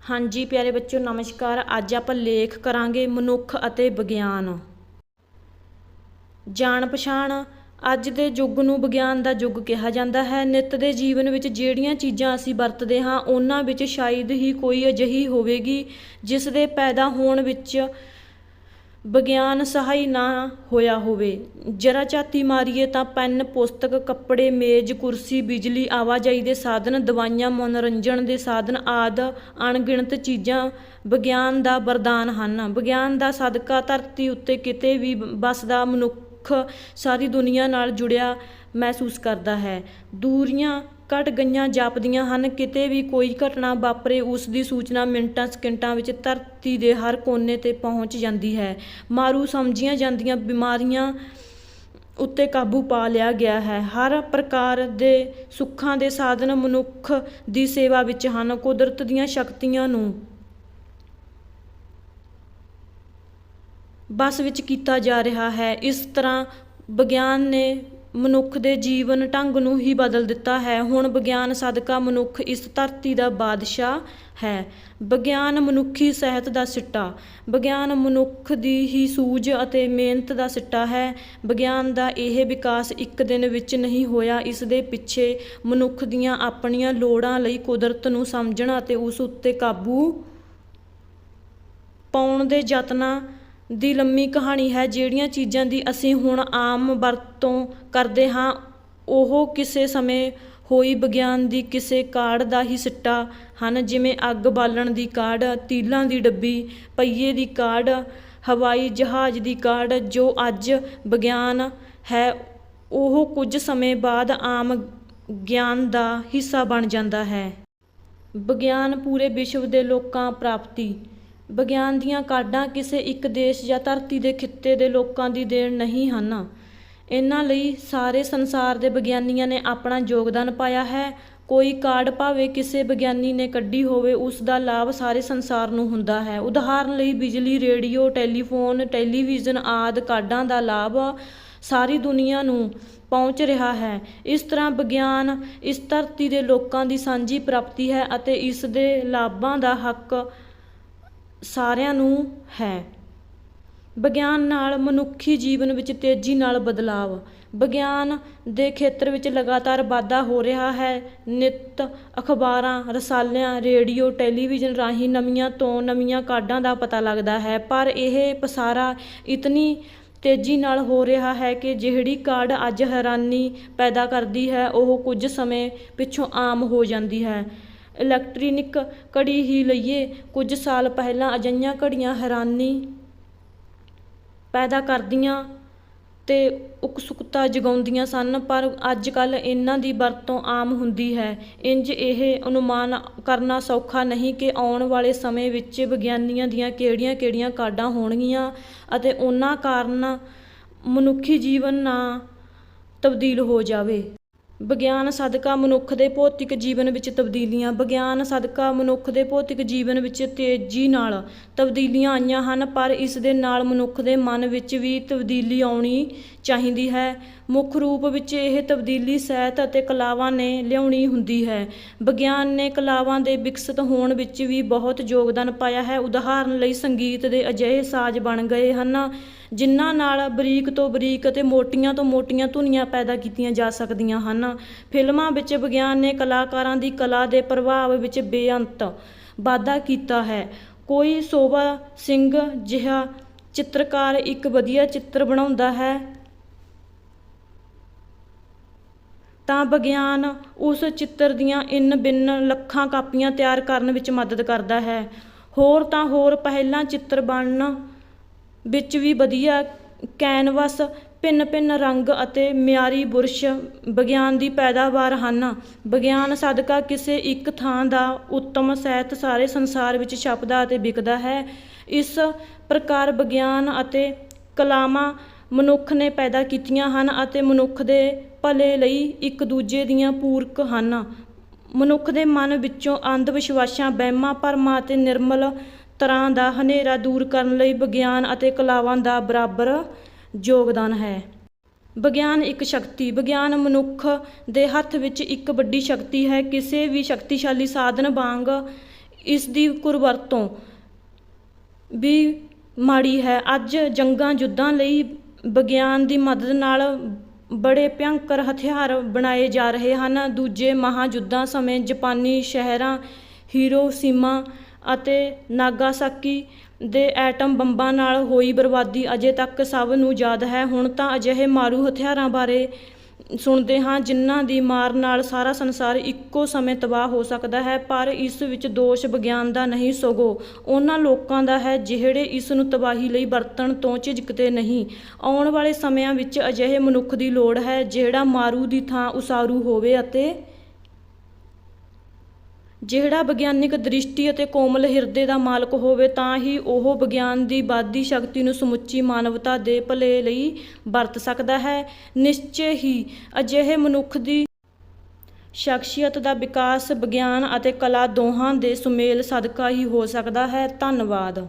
ਹਾਂਜੀ ਪਿਆਰੇ ਬੱਚਿਓ, ਨਮਸਕਾਰ। ਅੱਜ ਆਪਾਂ ਲੇਖ ਕਰਾਂਗੇ ਮਨੁੱਖ ਅਤੇ ਵਿਗਿਆਨ। ਜਾਣ ਪਛਾਣ ਅੱਜ ਦੇ ਯੁੱਗ ਨੂੰ ਵਿਗਿਆਨ ਦਾ ਯੁੱਗ ਕਿਹਾ ਜਾਂਦਾ ਹੈ। ਨਿੱਤ ਦੇ ਜੀਵਨ ਵਿੱਚ ਜਿਹੜੀਆਂ ਚੀਜ਼ਾਂ ਅਸੀਂ ਵਰਤਦੇ ਹਾਂ, ਉਹਨਾਂ ਵਿੱਚ ਸ਼ਾਇਦ ਹੀ ਕੋਈ ਅਜਿਹੀ ਹੋਵੇਗੀ ਜਿਸ ਦੇ ਪੈਦਾ ਹੋਣ ਵਿੱਚ ਵਿਗਿਆਨ ਸਹਾਈ ਨਾ ਹੋਇਆ ਹੋਵੇ। ਜਰਾ ਝਾਤੀ ਮਾਰੀਏ ਤਾਂ ਪੈਨ, ਪੁਸਤਕ, ਕੱਪੜੇ, ਮੇਜ਼, ਕੁਰਸੀ, ਬਿਜਲੀ, ਆਵਾਜਾਈ ਦੇ ਸਾਧਨ, ਦਵਾਈਆਂ, ਮਨੋਰੰਜਨ ਦੇ ਸਾਧਨ ਆਦ ਅਣਗਿਣਤ ਚੀਜ਼ਾਂ ਵਿਗਿਆਨ ਦਾ ਵਰਦਾਨ ਹਨ। ਵਿਗਿਆਨ ਦਾ ਸਦਕਾ ਧਰਤੀ ਉੱਤੇ ਕਿਤੇ ਵੀ ਵੱਸਦਾ ਮਨੁੱਖ ਸਾਰੀ ਦੁਨੀਆ ਨਾਲ ਜੁੜਿਆ ਮਹਿਸੂਸ ਕਰਦਾ ਹੈ। ਦੂਰੀਆਂ ਘਟ ਗਈਆਂ ਜਾਪਦੀਆਂ ਹਨ। ਕਿਤੇ ਵੀ ਕੋਈ ਘਟਨਾ ਵਾਪਰੇ, ਉਸ ਦੀ ਸੂਚਨਾ ਮਿੰਟਾਂ, ਸਕਿੰਟਾਂ ਵਿੱਚ ਧਰਤੀ ਦੇ ਹਰ ਕੋਨੇ ਤੇ ਪਹੁੰਚ ਜਾਂਦੀ ਹੈ। ਮਾਰੂ ਸਮਝੀਆਂ ਜਾਂਦੀਆਂ ਬਿਮਾਰੀਆਂ ਉੱਤੇ ਕਾਬੂ ਪਾ ਲਿਆ ਗਿਆ ਹੈ। ਹਰ ਪ੍ਰਕਾਰ ਦੇ ਸੁੱਖਾਂ ਦੇ ਸਾਧਨ ਮਨੁੱਖ ਦੀ ਸੇਵਾ ਵਿੱਚ ਹਨ। ਕੁਦਰਤ ਦੀਆਂ ਸ਼ਕਤੀਆਂ ਨੂੰ ਬਸ ਵਿੱਚ ਕੀਤਾ ਜਾ ਰਿਹਾ ਹੈ। ਇਸ ਤਰ੍ਹਾਂ ਵਿਗਿਆਨ ਨੇ ਮਨੁੱਖ ਦੇ ਜੀਵਨ ਢੰਗ ਨੂੰ ਹੀ ਬਦਲ ਦਿੱਤਾ ਹੈ। ਹੁਣ ਵਿਗਿਆਨ ਸਦਕਾ ਮਨੁੱਖ ਇਸ ਧਰਤੀ ਦਾ ਬਾਦਸ਼ਾਹ ਹੈ। ਵਿਗਿਆਨ ਮਨੁੱਖੀ ਸਿਹਤ ਦਾ ਸਿੱਟਾ। ਵਿਗਿਆਨ ਮਨੁੱਖ ਦੀ ਹੀ ਸੂਝ ਅਤੇ ਮਿਹਨਤ ਦਾ ਸਿੱਟਾ ਹੈ। ਵਿਗਿਆਨ ਦਾ ਇਹ ਵਿਕਾਸ ਇੱਕ ਦਿਨ ਵਿੱਚ ਨਹੀਂ ਹੋਇਆ। ਇਸ ਦੇ ਪਿੱਛੇ ਮਨੁੱਖ ਦੀਆਂ ਆਪਣੀਆਂ ਲੋੜਾਂ ਲਈ ਕੁਦਰਤ ਨੂੰ ਸਮਝਣਾ ਅਤੇ ਉਸ ਉੱਤੇ ਕਾਬੂ ਪਾਉਣ ਦੇ ਯਤਨਾਂ ਦੀ ਲੰਮੀ ਕਹਾਣੀ ਹੈ, ਜਿਹੜੀਆਂ ਚੀਜ਼ਾਂ ਦੀ ਅਸੀਂ ਹੁਣ ਆਮ ਵਰਤੋਂ ਕਰਦੇ ਹਾਂ, ਉਹ ਕਿਸੇ ਸਮੇਂ ਹੋਈ ਵਿਗਿਆਨ ਦੀ ਕਿਸੇ ਕਾਢ ਦਾ ਹੀ ਸਿੱਟਾ ਹਨ, ਜਿਵੇਂ ਅੱਗ ਬਾਲਣ ਦੀ ਕਾਢ, ਤੀਲਾਂ ਦੀ ਡੱਬੀ, ਪਹੀਏ ਦੀ ਕਾਢ, ਹਵਾਈ ਜਹਾਜ਼ ਦੀ ਕਾਢ, ਜੋ ਅੱਜ ਵਿਗਿਆਨ ਹੈ, ਉਹ ਕੁਝ ਸਮੇਂ ਬਾਅਦ ਆਮ ਗਿਆਨ ਦਾ ਹਿੱਸਾ ਬਣ ਜਾਂਦਾ ਹੈ। ਵਿਗਿਆਨ ਪੂਰੇ ਵਿਸ਼ਵ ਦੇ ਲੋਕਾਂ ਪ੍ਰਾਪਤੀ ਵਿਗਿਆਨ ਦੀਆਂ ਕਾਢਾਂ ਕਿਸੇ ਇੱਕ ਦੇਸ਼ ਜਾਂ ਧਰਤੀ ਦੇ ਖਿੱਤੇ ਦੇ ਲੋਕਾਂ ਦੀ ਦੇਣ ਨਹੀਂ ਹਨ। ਇਹਨਾਂ ਲਈ ਸਾਰੇ ਸੰਸਾਰ ਦੇ ਵਿਗਿਆਨੀਆਂ ਨੇ ਆਪਣਾ ਯੋਗਦਾਨ ਪਾਇਆ ਹੈ। ਕੋਈ ਕਾਢ ਭਾਵੇਂ ਕਿਸੇ ਵਿਗਿਆਨੀ ਨੇ ਕੱਢੀ ਹੋਵੇ, ਉਸ ਦਾ ਲਾਭ ਸਾਰੇ ਸੰਸਾਰ ਨੂੰ ਹੁੰਦਾ ਹੈ। ਉਦਾਹਰਨ ਲਈ ਬਿਜਲੀ, ਰੇਡੀਓ, ਟੈਲੀਫੋਨ, ਟੈਲੀਵਿਜ਼ਨ ਆਦਿ ਕਾਢਾਂ ਦਾ ਲਾਭ ਸਾਰੀ ਦੁਨੀਆ ਨੂੰ ਪਹੁੰਚ ਰਿਹਾ ਹੈ। ਇਸ ਤਰ੍ਹਾਂ ਵਿਗਿਆਨ ਇਸ ਧਰਤੀ ਦੇ ਲੋਕਾਂ ਦੀ ਸਾਂਝੀ ਪ੍ਰਾਪਤੀ ਹੈ ਅਤੇ ਇਸ ਦੇ ਲਾਭਾਂ ਦਾ ਹੱਕ ਸਾਰਿਆਂ ਨੂੰ ਹੈ। ਵਿਗਿਆਨ ਨਾਲ ਮਨੁੱਖੀ ਜੀਵਨ ਵਿੱਚ ਤੇਜ਼ੀ ਨਾਲ ਬਦਲਾਵ। ਵਿਗਿਆਨ ਦੇ ਖੇਤਰ ਵਿੱਚ ਲਗਾਤਾਰ ਵਾਧਾ ਹੋ ਰਿਹਾ ਹੈ। ਨਿਤ ਅਖਬਾਰਾਂ, ਰਸਾਲਿਆਂ, ਰੇਡੀਓ, ਟੈਲੀਵਿਜ਼ਨ ਰਾਹੀਂ ਨਵੀਆਂ ਤੋਂ ਨਵੀਆਂ ਕਾਢਾਂ ਦਾ ਪਤਾ ਲੱਗਦਾ ਹੈ। ਪਰ ਇਹ ਪਸਾਰਾ ਇਤਨੀ ਤੇਜ਼ੀ ਨਾਲ ਹੋ ਰਿਹਾ ਹੈ ਕਿ ਜਿਹੜੀ ਕਾਢ ਅੱਜ ਹੈਰਾਨੀ ਪੈਦਾ ਕਰਦੀ ਹੈ, ਉਹ ਕੁਝ ਸਮੇਂ ਪਿੱਛੋਂ ਆਮ ਹੋ ਜਾਂਦੀ ਹੈ। ਇਲੈਕਟ੍ਰੀਨਿਕ ਘੜੀ ਹੀ ਲਈਏ। ਕੁਝ ਸਾਲ ਪਹਿਲਾਂ ਅਜਿਹੀਆਂ ਘੜੀਆਂ ਹੈਰਾਨੀ ਪੈਦਾ ਕਰਦੀਆਂ ਤੇ ਉਕਸੁਕਤਾ ਜਗਾਉਂਦੀਆਂ ਸਨ, ਪਰ ਅੱਜ ਕੱਲ੍ਹ ਇਹਨਾਂ ਦੀ ਵਰਤੋਂ ਆਮ ਹੁੰਦੀ ਹੈ। ਇੰਜ ਇਹ ਅਨੁਮਾਨ ਕਰਨਾ ਸੌਖਾ ਨਹੀਂ ਕਿ ਆਉਣ ਵਾਲੇ ਸਮੇਂ ਵਿੱਚ ਵਿਗਿਆਨੀਆਂ ਦੀਆਂ ਕਿਹੜੀਆਂ-ਕਿਹੜੀਆਂ ਕਾਢਾਂ ਹੋਣਗੀਆਂ ਅਤੇ ਉਹਨਾਂ ਕਾਰਨ ਮਨੁੱਖੀ ਜੀਵਨ ਨਾ ਤਬਦੀਲ ਹੋ ਜਾਵੇ। ਵਿਗਿਆਨ ਸਦਕਾ ਮਨੁੱਖ ਦੇ ਭੌਤਿਕ ਜੀਵਨ ਵਿੱਚ ਤਬਦੀਲੀਆਂ, ਵਿਗਿਆਨ ਸਦਕਾ ਮਨੁੱਖ ਦੇ ਭੌਤਿਕ ਜੀਵਨ ਵਿੱਚ ਤੇਜ਼ੀ ਨਾਲ ਤਬਦੀਲੀਆਂ ਆਈਆਂ ਹਨ, ਪਰ ਇਸ ਦੇ ਨਾਲ ਮਨੁੱਖ ਦੇ ਮਨ ਵਿੱਚ ਵੀ ਤਬਦੀਲੀ ਆਉਣੀ ਚਾਹੀਦੀ ਹੈ। ਮੁੱਖ ਰੂਪ ਵਿੱਚ ਇਹ ਤਬਦੀਲੀ ਸਾਹਿਤ ਅਤੇ ਕਲਾਵਾਂ ਨੇ ਲਿਆਉਣੀ ਹੁੰਦੀ ਹੈ। ਵਿਗਿਆਨ ਨੇ ਕਲਾਵਾਂ ਦੇ ਵਿਕਸਿਤ ਹੋਣ ਵਿੱਚ ਵੀ ਬਹੁਤ ਯੋਗਦਾਨ ਪਾਇਆ ਹੈ। ਉਦਾਹਰਨ ਲਈ ਸੰਗੀਤ ਦੇ ਅਜਿਹੇ ਸਾਜ਼ ਬਣ ਗਏ ਹਨ, ਜਿਨ੍ਹਾਂ ਨਾਲ ਬਰੀਕ ਤੋਂ ਬਰੀਕ ਅਤੇ ਮੋਟੀਆਂ ਤੋਂ ਮੋਟੀਆਂ ਧੁਨੀਆਂ ਪੈਦਾ ਕੀਤੀਆਂ ਜਾ ਸਕਦੀਆਂ ਹਨ। ਫਿਲਮਾਂ ਵਿੱਚ ਵਿਗਿਆਨ ਨੇ ਕਲਾਕਾਰਾਂ ਦੀ ਕਲਾ ਦੇ ਪ੍ਰਭਾਵ ਵਿੱਚ ਬੇਅੰਤ ਵਾਧਾ ਕੀਤਾ ਹੈ। ਕੋਈ ਸੋਭਾ ਸਿੰਘ ਜਿਹਾ ਚਿੱਤਰਕਾਰ ਇੱਕ ਵਧੀਆ ਚਿੱਤਰ ਬਣਾਉਂਦਾ ਹੈ। ਤਾਂ ਵਿਗਿਆਨ ਉਸ ਚਿੱਤਰ ਦੀਆਂ ਇੰਨ ਬਿੰਨ ਲੱਖਾਂ ਕਾਪੀਆਂ ਤਿਆਰ ਕਰਨ ਵਿੱਚ ਮਦਦ ਕਰਦਾ ਹੈ। ਹੋਰ ਤਾਂ ਹੋਰ ਪਹਿਲਾਂ ਚਿੱਤਰ ਬਣਨ ਵਿੱਚ ਵੀ ਵਧੀਆ ਕੈਨਵਸ ਭਿੰਨ ਭਿੰਨ ਰੰਗ ਅਤੇ ਮਿਆਰੀ ਬੁਰਸ਼ ਵਿਗਿਆਨ ਦੀ ਪੈਦਾਵਾਰ ਹਨ। ਵਿਗਿਆਨ ਸਦਕਾ ਕਿਸੇ ਇੱਕ ਥਾਂ ਦਾ ਉੱਤਮ ਸਾਹਿਤ ਸਾਰੇ ਸੰਸਾਰ ਵਿੱਚ ਛਪਦਾ ਅਤੇ ਵਿਕਦਾ ਹੈ। ਇਸ ਪ੍ਰਕਾਰ ਵਿਗਿਆਨ ਅਤੇ ਕਲਾਵਾਂ ਮਨੁੱਖ ਨੇ ਪੈਦਾ ਕੀਤੀਆਂ ਹਨ ਅਤੇ ਮਨੁੱਖ ਦੇ ਭਲੇ ਲਈ ਇੱਕ ਦੂਜੇ ਦੀਆਂ ਪੂਰਕ ਹਨ। ਮਨੁੱਖ ਦੇ ਮਨ ਵਿੱਚੋਂ ਅੰਧ ਵਿਸ਼ਵਾਸਾਂ ਵਹਿਮਾਂ, ਭਰਮਾਂ ਅਤੇ ਨਿਰਮਲ ਤਰ੍ਹਾਂ ਦਾ ਹਨੇਰਾ ਦੂਰ ਕਰਨ ਲਈ ਵਿਗਿਆਨ ਅਤੇ ਕਲਾਵਾਂ ਦਾ ਬਰਾਬਰ ਯੋਗਦਾਨ ਹੈ। ਵਿਗਿਆਨ ਇੱਕ ਸ਼ਕਤੀ। ਵਿਗਿਆਨ ਮਨੁੱਖ ਦੇ ਹੱਥ ਵਿੱਚ ਇੱਕ ਵੱਡੀ ਸ਼ਕਤੀ ਹੈ। ਕਿਸੇ ਵੀ ਸ਼ਕਤੀਸ਼ਾਲੀ ਸਾਧਨ ਵਾਂਗ ਇਸ ਦੀ ਕੁਰਵਰਤੋਂ ਵੀ ਮਾੜੀ ਹੈ। ਅੱਜ ਜੰਗਾਂ ਯੁੱਧਾਂ ਲਈ ਵਿਗਿਆਨ ਦੀ ਮਦਦ ਨਾਲ ਬੜੇ ਭਿਅੰਕਰ ਹਥਿਆਰ ਬਣਾਏ ਜਾ ਰਹੇ ਹਨ। ਦੂਜੇ ਮਹਾਂਯੁੱਧਾਂ ਸਮੇਂ ਜਪਾਨੀ ਸ਼ਹਿਰਾਂ, ਹੀਰੋਸ਼ੀਮਾ ਅਤੇ ਨਾਗਾਸਾਕੀ ਦੇ ਐਟਮ ਬੰਬਾਂ ਨਾਲ ਹੋਈ ਬਰਬਾਦੀ ਅਜੇ ਤੱਕ ਸਭ ਨੂੰ ਯਾਦ ਹੈ। ਹੁਣ ਤਾਂ ਅਜਿਹੇ ਮਾਰੂ ਹਥਿਆਰਾਂ ਬਾਰੇ ਸੁਣਦੇ ਹਾਂ, ਜਿਨ੍ਹਾਂ ਦੀ ਮਾਰ ਨਾਲ ਸਾਰਾ ਸੰਸਾਰ ਇੱਕੋ ਸਮੇਂ ਤਬਾਹ ਹੋ ਸਕਦਾ ਹੈ, ਪਰ ਇਸ ਵਿੱਚ ਦੋਸ਼ ਵਿਗਿਆਨ ਦਾ ਨਹੀਂ ਸਗੋਂ। ਉਹਨਾਂ ਲੋਕਾਂ ਦਾ ਹੈ ਜਿਹੜੇ ਇਸ ਨੂੰ ਤਬਾਹੀ ਲਈ ਵਰਤਣ ਤੋਂ ਝਿਜਕਦੇ ਨਹੀਂ। ਆਉਣ ਵਾਲੇ ਸਮਿਆਂ ਵਿੱਚ ਅਜਿਹੇ ਮਨੁੱਖ ਦੀ ਲੋੜ ਹੈ, ਜਿਹੜਾ ਮਾਰੂ ਦੀ ਥਾਂ ਉਸਾਰੂ ਹੋਵੇ ਅਤੇ ਜਿਹੜਾ ਵਿਗਿਆਨਿਕ ਦ੍ਰਿਸ਼ਟੀ ਅਤੇ ਕੋਮਲ ਹਿਰਦੇ ਦਾ ਮਾਲਕ ਹੋਵੇ, ਤਾਂ ਹੀ ਉਹ ਵਿਗਿਆਨ ਦੀ ਵਾਧੀ ਸ਼ਕਤੀ ਨੂੰ ਸਮੁੱਚੀ ਮਾਨਵਤਾ ਦੇ ਭਲੇ ਲਈ ਵਰਤ ਸਕਦਾ ਹੈ। ਨਿਸ਼ਚੇ ਹੀ ਅਜਿਹੇ ਮਨੁੱਖ ਦੀ ਸ਼ਖਸੀਅਤ ਦਾ ਵਿਕਾਸ ਵਿਗਿਆਨ ਅਤੇ ਕਲਾ ਦੋਹਾਂ ਦੇ ਸੁਮੇਲ ਸਦਕਾ ਹੀ ਹੋ ਸਕਦਾ ਹੈ। ਧੰਨਵਾਦ।